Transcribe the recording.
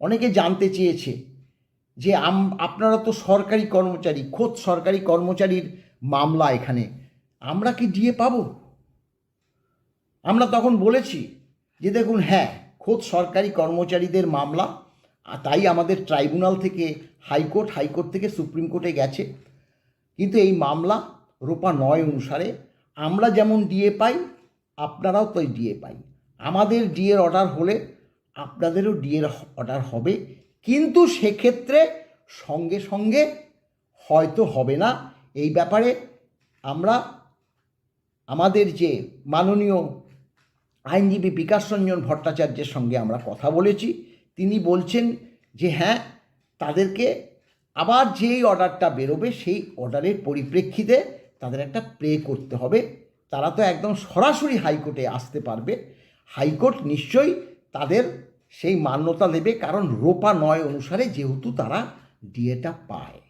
অনেকে জানতে চেয়েছে যে আপনারা তো সরকারি কর্মচারী, খোদ সরকারি কর্মচারীর মামলা এখানে। আমরা কি ডিএ পাব? আমরা তখন বলেছি যে দেখুন হ্যাঁ খোদ সরকারি কর্মচারীদের মামলা তাই আমাদের ট্রাইব্যুনাল থেকে, হাইকোর্ট হাইকোর্ট থেকে সুপ্রিম কোর্টে গেছে। কিন্তু এই মামলা রূপা নয় অনুসারে আমরা যেমন ডিএ পাই, আপনারাও তাই ডিএ পাই। আমাদের ডিএর অর্ডার হলে আপনাদেরও ডিএর অর্ডার হবে, কিন্তু সেক্ষেত্রে সঙ্গে সঙ্গে হয়তো হবে না। এই ব্যাপারে আমরা আমাদের যে মাননীয় আইনজীবী বিকাশ রঞ্জন ভট্টাচার্যের সঙ্গে আমরা কথা বলেছি। তিনি বলছেন যে হ্যাঁ তাদেরকে আবার যেই অর্ডারটা বেরোবে, সেই অর্ডারের পরিপ্রেক্ষিতে তাদের একটা প্লে করতে হবে। তারা তো একদম সরাসরি হাইকোর্টে আসতে পারবে। হাইকোর্ট নিশ্চয়ই তাদের সেই মান্যতা দেবে কারণ রোপা নয় অনুসারে যেহেতু তারা ডিএটা পায়।